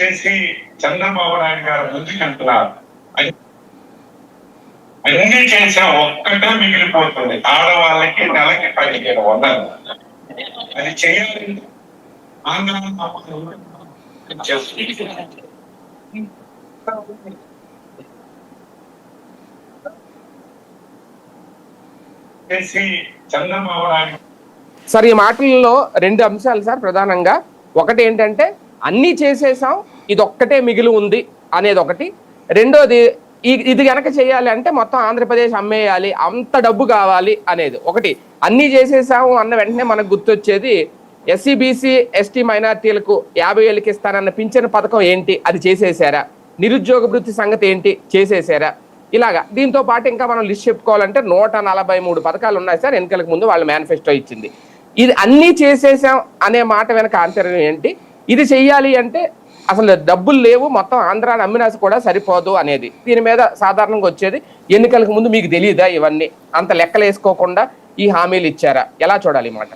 చేసి చంద్రబాబు నాయుడు గారు ముందుకంటున్నారు అన్ని చేసిన ఒక్కటే మిగిలిపోతుంది. ఆడవాళ్ళకి నెలకి పదిహేను వందలు. అది చేయాలి. సార్ ఈ మాటల్లో రెండు అంశాలు సార్ ప్రధానంగా. ఒకటి ఏంటంటే అన్నీ చేసేసాం ఇది ఒక్కటే మిగిలి ఉంది అనేది ఒకటి. రెండోది ఇది కనుక చేయాలి అంటే మొత్తం ఆంధ్రప్రదేశ్ అమ్మేయాలి అంత డబ్బు కావాలి అనేది ఒకటి. అన్నీ చేసేసాము అన్న వెంటనే మనకు గుర్తొచ్చేది ఎస్సీ బీసీ ఎస్టీ మైనార్టీలకు యాభై ఏళ్ళకి ఇస్తానన్న పింఛన్ పథకం ఏంటి? అది చేసేసారా? నిరుద్యోగ వృత్తి సంగతి ఏంటి? చేసేసారా? ఇలాగా. దీంతో పాటు ఇంకా మనం లిస్ట్ చెప్పుకోవాలంటే నూట నలభై మూడు పథకాలు ఉన్నాయి సార్. ఎన్నికలకు ముందు వాళ్ళ మేనిఫెస్టో ఇచ్చింది. ఇది అన్నీ చేసేసాం అనే మాట వెనక ఆంతర్యం ఏంటి? ఇది చెయ్యాలి అంటే అసలు డబ్బులు లేవు. మొత్తం ఆంధ్రాని అమ్మినా కూడా సరిపోదు అనేది. దీని మీద సాధారణంగా వచ్చేది ఎన్నికలకు ముందు మీకు తెలియదా ఇవన్నీ? అంత లెక్కలు వేసుకోకుండా ఈ హామీలు ఇచ్చారా? ఎలా చూడాలి మాట